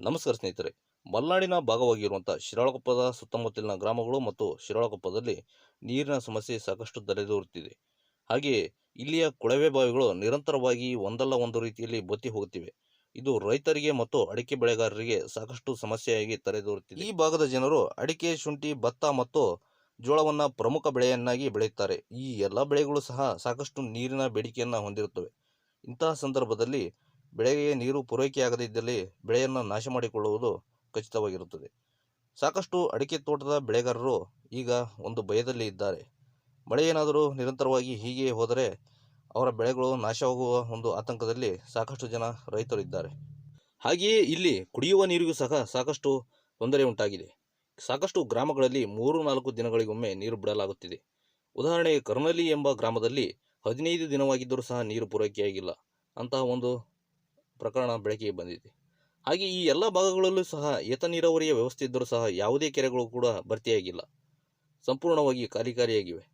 ನಮಸ್ಕಾರ ಸ್ನೇಹಿತರೆ. ಮಲೆನಾಡಿನ ಭಾಗವಾಗಿರುವಂಥ ಶಿರಾಳಕೊಪ್ಪದ ಸುತ್ತಮುತ್ತಲಿನ ಗ್ರಾಮಗಳು ಮತ್ತು ಶಿರಾಳಕೊಪ್ಪದಲ್ಲಿ ನೀರಿನ ಸಮಸ್ಯೆ ಸಾಕಷ್ಟು ತಲೆದೋರುತ್ತಿದೆ ಹಾಗೆಯೇ ಇಲ್ಲಿಯ ಕೊಳವೆ ಬಾವಿಗಳು ನಿರಂತರವಾಗಿ ಒಂದಲ್ಲ ಒಂದು ರೀತಿಯಲ್ಲಿ ಬತ್ತಿ ಹೋಗುತ್ತಿವೆ. ಇದು ರೈತರಿಗೆ ಮತ್ತು ಅಡಿಕೆ ಬೆಳೆಗಾರರಿಗೆ ಸಾಕಷ್ಟು ಸಮಸ್ಯೆಯಾಗಿ ತಲೆದೋರುತ್ತಿದೆ. ಈ ಭಾಗದ ಜನರು ಅಡಿಕೆ, ಶುಂಠಿ, ಭತ್ತ ಮತ್ತು ಜೋಳವನ್ನು ಪ್ರಮುಖ ಬೆಳೆಯನ್ನಾಗಿ ಬೆಳೆಯುತ್ತಾರೆ. ಈ ಎಲ್ಲ ಬೆಳೆಗಳು ಸಹ ಸಾಕಷ್ಟು ನೀರಿನ ಬೇಡಿಕೆಯನ್ನು ಹೊಂದಿರುತ್ತವೆ. ಇಂತಹ ಸಂದರ್ಭದಲ್ಲಿ ಬೆಳೆಗೆ ನೀರು ಪೂರೈಕೆಯಾಗದಿದ್ದಲ್ಲಿ ಬೆಳೆಯನ್ನು ನಾಶ ಮಾಡಿಕೊಳ್ಳುವುದು ಖಚಿತವಾಗಿರುತ್ತದೆ. ಸಾಕಷ್ಟು ಅಡಿಕೆ ತೋಟದ ಬೆಳೆಗಾರರು ಈಗ ಒಂದು ಭಯದಲ್ಲಿ ಇದ್ದಾರೆ. ಮಳೆ ಏನಾದರೂ ನಿರಂತರವಾಗಿ ಹೀಗೆ ಹೋದರೆ ಅವರ ಬೆಳೆಗಳು ನಾಶವಾಗುವ ಒಂದು ಆತಂಕದಲ್ಲಿ ಸಾಕಷ್ಟು ಜನ ರೈತರು ಇದ್ದಾರೆ ಹಾಗೆಯೇ ಇಲ್ಲಿ ಕುಡಿಯುವ ನೀರಿಗೂ ಸಹ ಸಾಕಷ್ಟು ತೊಂದರೆ ಉಂಟಾಗಿದೆ. ಸಾಕಷ್ಟು ಗ್ರಾಮಗಳಲ್ಲಿ ಮೂರು ನಾಲ್ಕು ದಿನಗಳಿಗೊಮ್ಮೆ ನೀರು ಬಿಡಲಾಗುತ್ತಿದೆ. ಉದಾಹರಣೆಗೆ ಕರ್ನಲಿ ಎಂಬ ಗ್ರಾಮದಲ್ಲಿ ಹದಿನೈದು ದಿನವಾಗಿದ್ದರೂ ಸಹ ನೀರು ಪೂರೈಕೆಯಾಗಿಲ್ಲ. ಅಂತಹ ಒಂದು ಪ್ರಕರಣ ಬೆಳಕಿಗೆ ಬಂದಿದೆ. ಹಾಗೆ ಈ ಎಲ್ಲ ಭಾಗಗಳಲ್ಲೂ ಸಹ ಏತ ನೀರಾವರಿಯ ವ್ಯವಸ್ಥೆ ಇದ್ದರೂ ಸಹ ಯಾವುದೇ ಕೆರೆಗಳು ಕೂಡ ಭರ್ತಿಯಾಗಿಲ್ಲ. ಸಂಪೂರ್ಣವಾಗಿ ಖಾಲಿ ಖಾಲಿಯಾಗಿವೆ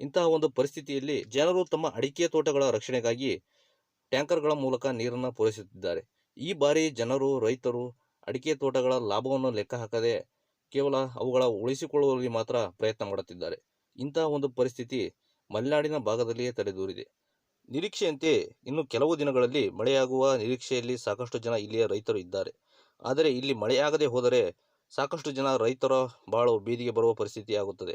ಇಂತಹ ಒಂದು ಪರಿಸ್ಥಿತಿಯಲ್ಲಿ ಜನರು ತಮ್ಮ ಅಡಿಕೆ ತೋಟಗಳ ರಕ್ಷಣೆಗಾಗಿ ಟ್ಯಾಂಕರ್ಗಳ ಮೂಲಕ ನೀರನ್ನು ಪೂರೈಸುತ್ತಿದ್ದಾರೆ. ಈ ಬಾರಿ ಜನರು, ರೈತರು ಅಡಿಕೆ ತೋಟಗಳ ಲಾಭವನ್ನು ಲೆಕ್ಕ ಹಾಕದೆ ಕೇವಲ ಅವುಗಳ ಉಳಿಸಿಕೊಳ್ಳುವಲ್ಲಿ ಮಾತ್ರ ಪ್ರಯತ್ನ ಮಾಡುತ್ತಿದ್ದಾರೆ. ಇಂತಹ ಒಂದು ಪರಿಸ್ಥಿತಿ ಮಲೆನಾಡಿನ ಭಾಗದಲ್ಲಿಯೇ ತಲೆದೂರಿದೆ. ನಿರೀಕ್ಷೆಯಂತೆ ಇನ್ನು ಕೆಲವು ದಿನಗಳಲ್ಲಿ ಮಳೆಯಾಗುವ ನಿರೀಕ್ಷೆಯಲ್ಲಿ ಸಾಕಷ್ಟು ಜನ ಇಲ್ಲಿಯ ರೈತರು ಇದ್ದಾರೆ. ಆದರೆ ಇಲ್ಲಿ ಮಳೆಯಾಗದೆ ಹೋದರೆ ಸಾಕಷ್ಟು ಜನ ರೈತರ ಬಾಳು ಬೀದಿಗೆ ಬರುವ ಪರಿಸ್ಥಿತಿ ಆಗುತ್ತದೆ